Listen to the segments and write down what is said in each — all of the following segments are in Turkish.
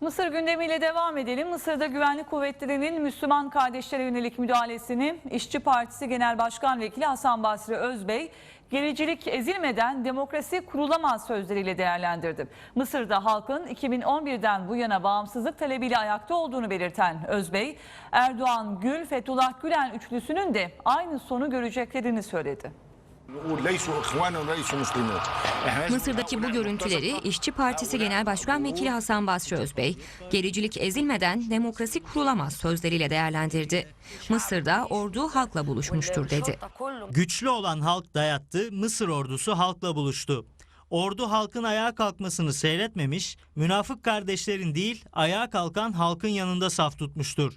Mısır gündemiyle devam edelim. Mısır'da güvenlik kuvvetlerinin Müslüman kardeşlere yönelik müdahalesini İşçi Partisi Genel Başkan Vekili Hasan Basri Özbey, gericilik ezilmeden demokrasi kurulamaz sözleriyle değerlendirdi. Mısır'da halkın 2011'den bu yana bağımsızlık talebiyle ayakta olduğunu belirten Özbey, Erdoğan, Gül, Fethullah Gülen üçlüsünün de aynı sonu göreceklerini söyledi. Mısır'daki bu görüntüleri İşçi Partisi Genel Başkan Vekili Hasan Basri Özbey, gericilik ezilmeden demokrasi kurulamaz sözleriyle değerlendirdi. Mısır'da ordu halkla buluşmuştur dedi. Güçlü olan halk dayattı, Mısır ordusu halkla buluştu. Ordu halkın ayağa kalkmasını seyretmemiş, münafık kardeşlerin değil, ayağa kalkan halkın yanında saf tutmuştur.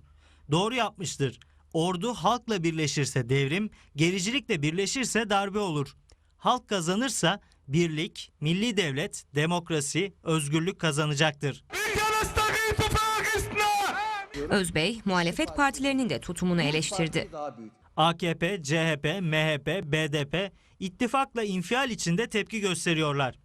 Doğru yapmıştır. Ordu halkla birleşirse devrim, gericilikle birleşirse darbe olur. Halk kazanırsa birlik, milli devlet, demokrasi, özgürlük kazanacaktır. Özbey, muhalefet partilerinin de tutumunu eleştirdi. AKP, CHP, MHP, BDP ittifakla infial içinde tepki gösteriyorlar.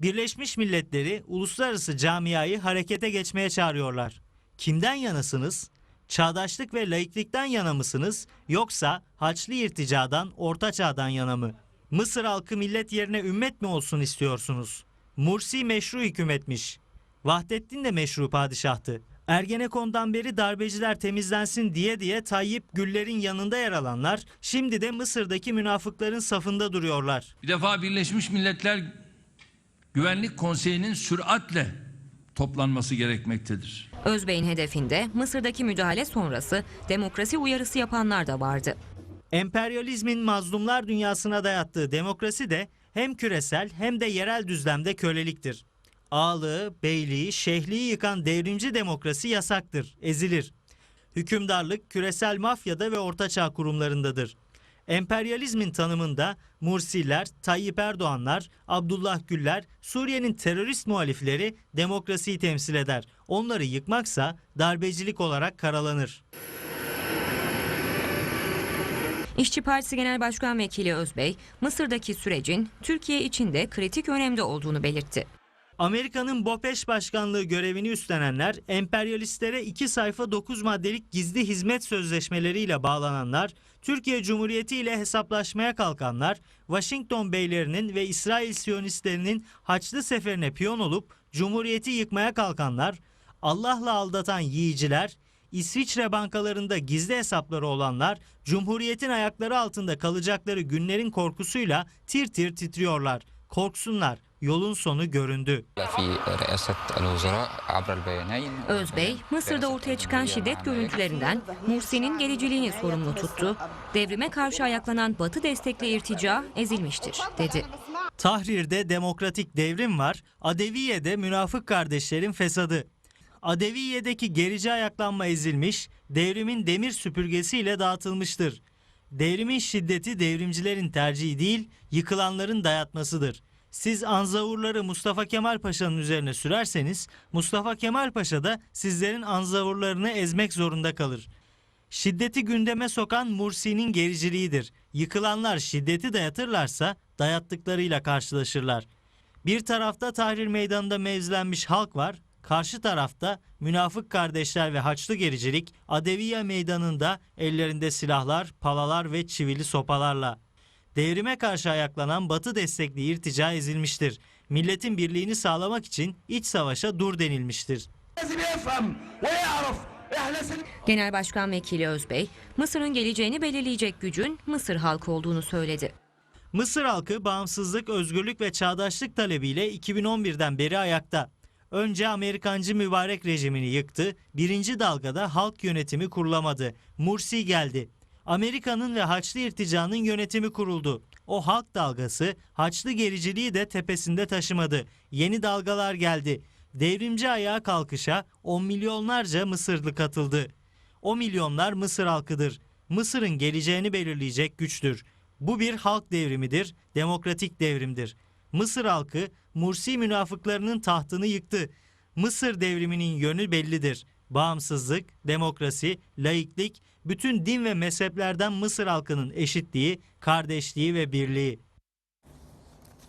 Birleşmiş Milletleri uluslararası camiayı harekete geçmeye çağırıyorlar. Kimden yanasınız? Çağdaşlık ve laiklikten yana mısınız yoksa Haçlı irticadan, Orta Çağ'dan yana mı? Mısır halkı millet yerine ümmet mi olsun istiyorsunuz? Mursi meşru hükümetmiş. Vahdettin de meşru padişahtı. Ergenekon'dan beri darbeciler temizlensin diye diye Tayyip Güller'in yanında yer alanlar şimdi de Mısır'daki münafıkların safında duruyorlar. Bir defa Birleşmiş Milletler Güvenlik Konseyi'nin süratle toplanması gerekmektedir. Özbey'in hedefinde Mısır'daki müdahale sonrası demokrasi uyarısı yapanlar da vardı. Emperyalizmin mazlumlar dünyasına dayattığı demokrasi de hem küresel hem de yerel düzlemde köleliktir. Ağalığı, beyliği, şehliği yıkan devrimci demokrasi yasaktır, ezilir. Hükümdarlık küresel mafyada ve ortaçağ kurumlarındadır. Emperyalizmin tanımında Mursiler, Tayyip Erdoğanlar, Abdullah Güller, Suriye'nin terörist muhalifleri demokrasiyi temsil eder. Onları yıkmaksa darbecilik olarak karalanır. İşçi Partisi Genel Başkan Vekili Özbey, Mısır'daki sürecin Türkiye için de kritik önemde olduğunu belirtti. Amerika'nın BOPEŞ başkanlığı görevini üstlenenler, emperyalistlere iki sayfa 9 maddelik gizli hizmet sözleşmeleriyle bağlananlar, Türkiye Cumhuriyeti ile hesaplaşmaya kalkanlar, Washington beylerinin ve İsrail Siyonistlerinin Haçlı seferine piyon olup Cumhuriyeti yıkmaya kalkanlar, Allah'la aldatan yiyiciler, İsviçre bankalarında gizli hesapları olanlar, Cumhuriyet'in ayakları altında kalacakları günlerin korkusuyla tir tir titriyorlar korksunlar yolun sonu göründü. Özbey, Mısır'da ortaya çıkan şiddet görüntülerinden Mursi'nin geleceğini sorumlu tuttu. Devrime karşı ayaklanan Batı destekli irtica ezilmiştir, dedi. Tahrir'de demokratik devrim var, Adeviye'de münafık kardeşlerin fesadı. Adeviye'deki gerici ayaklanma ezilmiş, devrimin demir süpürgesiyle dağıtılmıştır. Devrimin şiddeti devrimcilerin tercihi değil, yıkılanların dayatmasıdır. Siz anzavurları Mustafa Kemal Paşa'nın üzerine sürerseniz, Mustafa Kemal Paşa da sizlerin anzavurlarını ezmek zorunda kalır. Şiddeti gündeme sokan Mursi'nin gericiliğidir. Yıkılanlar şiddeti dayatırlarsa dayattıklarıyla karşılaşırlar. Bir tarafta Tahrir Meydanı'nda mevzilenmiş halk var, Karşı tarafta münafık kardeşler ve Haçlı gericilik Adeviye meydanında ellerinde silahlar, palalar ve çivili sopalarla. Devrime karşı ayaklanan Batı destekli irtica ezilmiştir. Milletin birliğini sağlamak için iç savaşa dur denilmiştir. Genel Başkan Vekili Özbey, Mısır'ın geleceğini belirleyecek gücün Mısır halkı olduğunu söyledi. Mısır halkı bağımsızlık, özgürlük ve çağdaşlık talebiyle 2011'den beri ayakta. Önce Amerikancı mübarek rejimini yıktı, birinci dalgada halk yönetimi kurulamadı. Mursi geldi. Amerika'nın ve Haçlı irticanın yönetimi kuruldu. O halk dalgası Haçlı gericiliği de tepesinde taşımadı. Yeni dalgalar geldi. Devrimci ayağa kalkışa on milyonlarca Mısırlı katıldı. O milyonlar Mısır halkıdır. Mısır'ın geleceğini belirleyecek güçtür. Bu bir halk devrimidir, demokratik devrimdir. Mısır halkı Mursi münafıklarının tahtını yıktı. Mısır devriminin yönü bellidir. Bağımsızlık, demokrasi, laiklik, bütün din ve mezheplerden Mısır halkının eşitliği, kardeşliği ve birliği.